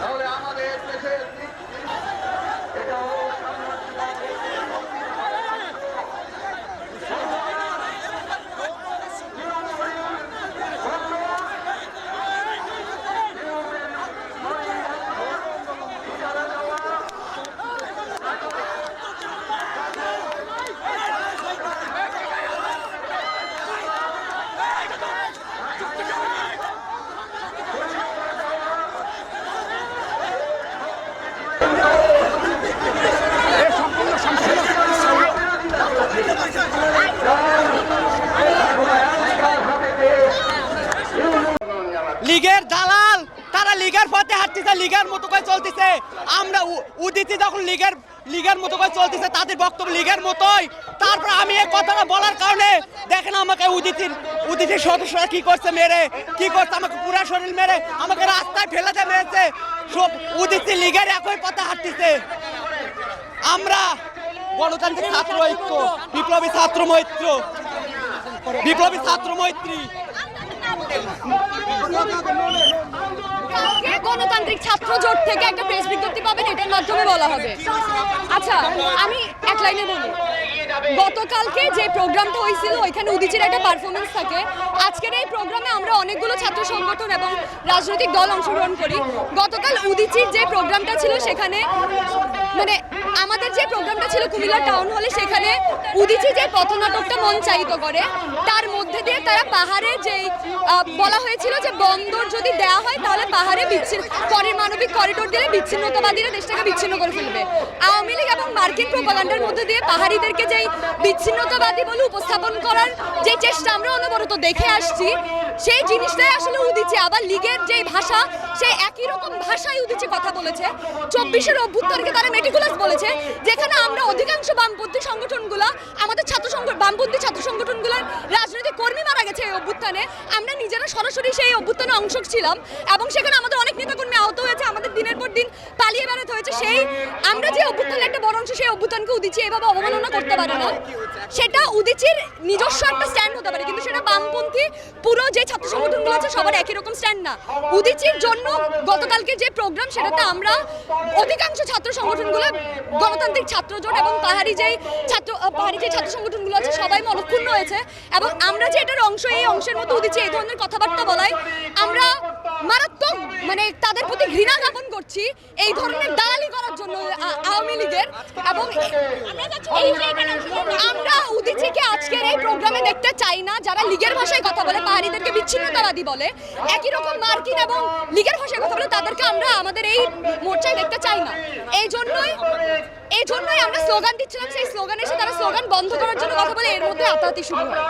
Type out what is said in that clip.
তাহলে আমাদের দেশের লীগের দালাল, তারা লীগের পথে হাঁটতেছে, লীগের মতো করে চলতেছে। আমরা উদিতে যখন লীগের লীগের মতো করে চলতেছে, তাদের বক্তব্য লীগের মতোই। তারপর আমি এই কথাটা বলার কারণে দেখেন আমাকে উদিতির উদিতির সদস্যরা কি করছে মেরে, কি করছে আমাকে পুরা শরীর মেরে, আমাকে রাস্তায় ফেলে দিয়ে মেরেছে। সব উদিতি লীগের একই পথে হাঁটতেছে। আমরা গণতান্ত্রিক ছাত্র ঐক্য, বিপ্লবী ছাত্র মৈত্র, বিপ্লবী ছাত্র মৈত্রী। গণতান্ত্রিক ছাত্র জোট থেকে একটা প্রেস বিজ্ঞপ্তি পাবেন, এটার মাধ্যমে বলা হবে। আচ্ছা আমি এক লাইনে বলি। গতকালকে যে প্রোগ্রামটা হয়েছিল, ওইখানে উদিচির একটা পারফরমেন্স থাকে। আজকের এই প্রোগ্রামে আমরা অনেকগুলো ছাত্র সংগঠন এবং রাজনৈতিক দল অংশগ্রহণ করি। গতকাল উদিচির যে প্রোগ্রামটা ছিল, সেখানে মানে আমাদের যে প্রোগ্রামটা ছিল কুমিল্লা টাউন হলে, সেখানে উদিচি যে পথনাটকটা মঞ্চায়িত করে, তার মধ্যে দিয়ে তারা পাহাড়ে যেই বলা হয়েছিল যে বন্দর যদি দেওয়া হয় তাহলে পাহাড়ে বিচ্ছিন্ন পরে মানবিক করিডোর দিলে বিচ্ছিন্নতাবাদীরা দেশটাকে বিচ্ছিন্ন করে ফেলবে। আওয়ামী লীগ এবং মার্কিন প্রোপাগান্ডার মধ্যে দিয়ে পাহাড়িদেরকে যেই বিচ্ছিন্নতাবাদী বলে উপস্থাপন করার যে চেষ্টা আমরা অনবরত দেখে আসছি, সেই জিনিসটাই আসলে উদিচি আবার লীগের যে ভাষা, সেই একই রকম ভাষায় উদিচি কথা বলেছে। চব্বিশের অভ্যুত্থানকে তারা মেটিকুলাস বলেছে, যেখানে আমরা অধিকাংশ বামপন্থী সংগঠনগুলো, আমাদের ছাত্র বামপন্থী ছাত্র সংগঠনগুলোর রাজনৈতিক কর্মী মারা গেছে এই অভ্যুত্থানে আমরা নিজেরা সরাসরি সেই অভ্যুত্থানে অংশ ছিলাম এবং সেখানে আমাদের অনেক নেতাকর্মী আহত হয়েছে। আমাদের দিনের পর দিন পালিয়ে বেড়াতে হয়েছে। সেই আমরা যে অভ্যুত্থানের একটা বড় অংশ, সেই অভ্যুত্থানকে উদিচি এভাবে অবমাননা করতে পারে না। সেটা উদিচির নিজস্ব একটা স্ট্যান্ড হতে পারে। কিন্তু সেটা বামপন্থী পুরো যে ছাত্র সংগঠনগুলো আছে, সবার একই রকম স্ট্যান্ড না। উদিচির জন্য গতকালকে যে প্রোগ্রাম সেটাতে আমরা অধিকাংশ ছাত্র সংগঠনগুলো গণতান্ত্রিক ছাত্র জোট এবং পাহাড়ি যে ছাত্র, পাহাড়ি যে ছাত্র সংগঠনগুলো আছে, সবাই মনক্ষুণ্ণ হয়েছে। এবং আমরা যে এটার অংশ, এই অংশের মতো উদিচি, এই ধরনের কথাবার্তা বলাই, আমরা মারাত্মক মানে তাদের প্রতি ঘৃণা জ্ঞাপন করছি এই ধরনের দালালি করার জন্য আওয়ামী লীগের এবং আমরা উদিচিকে আজকের এই প্রোগ্রামে দেখতে চাই না, যারা লীগের ভাষায় কথা বলে, পাহাড়িদেরকে বিচ্ছিন্নতাবাদী বলে। একই রকম মার্কিন এবং লীগের ভাষায় কথা বলে, তাদেরকে আমরা আমাদের এই মোর্চায় দেখতে চাই না। এই জন্যই এই জন্যই আমরা স্লোগান দিচ্ছিলাম, সেই স্লোগান এসে তারা স্লোগান বন্ধ করার জন্য কথা বলে, এর মধ্যে আতাহাতি শুরু হয়।